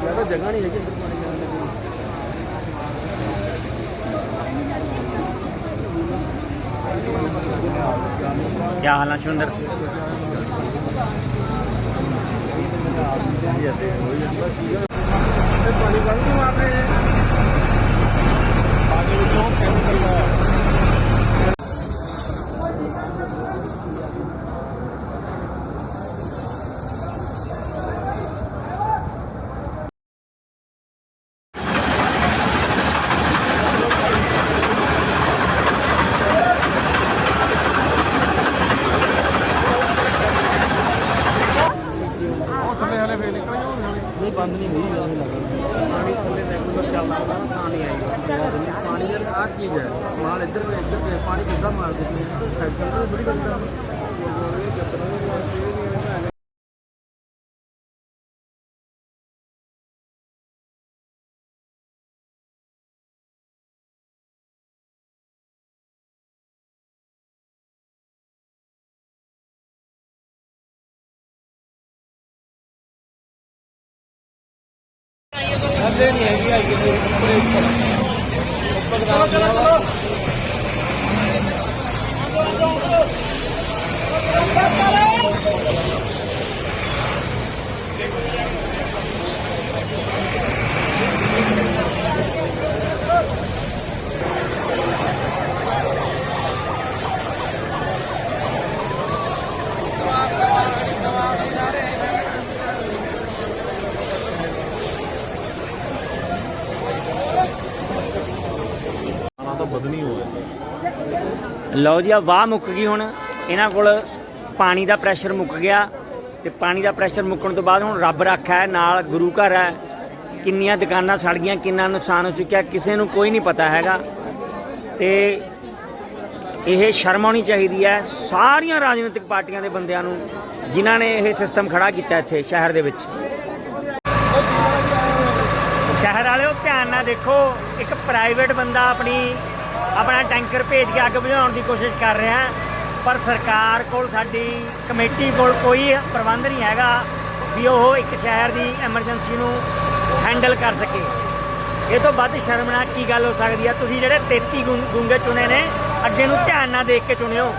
ਜ਼ਿਆਦਾ ਜਗ੍ਹਾ ਨਹੀਂ ਹੈਗੀ ਅੰਦਰ ਪਾਣੀ ਜਾਣ ਦੀ ਕੀ ਹਾਲ ਹੈ ਸ਼ਵਿੰਦਰ ਪਾਣੀ ਬੰਦ ਨਹੀਂ ਮਾਰ ਰਹੇ ਪਾਣੀ ਵਿੱਚੋਂ ਕੈਮੀਕਲ ਦਾ ਉਹ ਥੱਲੇ ਹਲੇ ਫੇਰ ਨਿਕਲ ਜਾਓ ਨਾਲੇ ਨਹੀਂ, ਬੰਦ ਨਹੀਂ ਹੋਈ ਜਾਣੇ ਲੱਗਾ ਪਾਣੀ ਥੱਲੇ ਰੈਗੂਲਰ ਚੱਲਦਾ ਹੁੰਦਾ ਨਾ ਤਾਂ ਆਏਗਾ ਪਾਣੀ ਯਾਰ, ਆਹ ਚੀਜ਼ ਹੈ। ਮਾਲ ਇੱਧਰ ਤੇ ਇੱਧਰ ਤੇ ਪਾਣੀ ਕਿੱਦਾਂ ਮਾਰ ਦਿੰਦੇ ਸਾਈਕਲ ਤੇ ਬੜੀ ਗੱਲ ਹੈ ਥੱਲੇ ਨਹੀਂ ਹੈਗੀ ਆਈ ਕਿ ਉੱਪਰ ਉੱਪਰ ਉੱਪਰ ਚਲੋ ਚਲੋ ਖਾਣਾ ਤਾਂ ਬਦਨੀ ਹੋਇਆ ਲਓ ਜੀ ਆ ਵਾਹ ਮੁੱਕ ਗਈ ਹੁਣ। ਇਹਨਾਂ ਕੋਲ ਪਾਣੀ ਦਾ ਪ੍ਰੈਸ਼ਰ ਮੁੱਕ ਗਿਆ ਤੇ ਪਾਣੀ ਦਾ ਪ੍ਰੈਸ਼ਰ ਮੁੱਕਣ ਤੋਂ ਬਾਅਦ ਹੁਣ ਰੱਬ ਰੱਖਾ ਹੈ, ਨਾਲ ਗੁਰੂ ਘਰ ਹੈ। ਕਿੰਨੀਆਂ ਦੁਕਾਨਾਂ ਸੜ ਗਈਆਂ, ਕਿੰਨਾ ਨੁਕਸਾਨ ਹੋ ਚੁੱਕਿਆ, ਕਿਸੇ ਨੂੰ ਕੋਈ ਨਹੀਂ ਪਤਾ ਹੈਗਾ। ਤੇ ਇਹ ਸ਼ਰਮ ਆਉਣੀ ਚਾਹੀਦੀ ਹੈ ਸਾਰੀਆਂ ਰਾਜਨੀਤਿਕ ਪਾਰਟੀਆਂ ਦੇ ਬੰਦਿਆਂ ਨੂੰ, ਜਿਨ੍ਹਾਂ ਨੇ ਇਹ ਸਿਸਟਮ ਖੜਾ ਕੀਤਾ ਇੱਥੇ ਸ਼ਹਿਰ ਦੇ ਵਿੱਚ। ਸ਼ਹਿਰ ਵਾਲਿਓ, ਧਿਆਨ ਨਾਲ ਦੇਖੋ, ਇੱਕ ਪ੍ਰਾਈਵੇਟ ਬੰਦਾ ਆਪਣੀ, ਆਪਣਾ ਟੈਂਕਰ ਭੇਜ ਕੇ ਅੱਗ ਬੁਝਾਉਣ ਦੀ ਕੋਸ਼ਿਸ਼ ਕਰ ਰਿਹਾ ਪਰ ਸਰਕਾਰ ਕੋਲ ਸਾਡੀ ਕਮੇਟੀ ਕੋਲ ਕੋਈ ਪ੍ਰਬੰਧ ਨਹੀਂ ਹੈਗਾ ਵੀ ਉਹ ਇੱਕ ਸ਼ਹਿਰ ਦੀ ਐਮਰਜੈਂਸੀ ਨੂੰ ਹੈਂਡਲ ਕਰ ਸਕੇ। ਇਹ ਤੋਂ ਵੱਧ ਸ਼ਰਮਨਾਕ ਕੀ ਗੱਲ ਹੋ ਸਕਦੀ ਹੈ? ਤੁਸੀਂ ਜਿਹੜੇ 33 ਗੁੰ- ਗੁੰਗੇ ਚੁਣੇ ਨੇ, ਅੱਗੇ ਨੂੰ ਧਿਆਨ ਨਾਲ ਦੇਖ ਕੇ ਚੁਣਿਓ।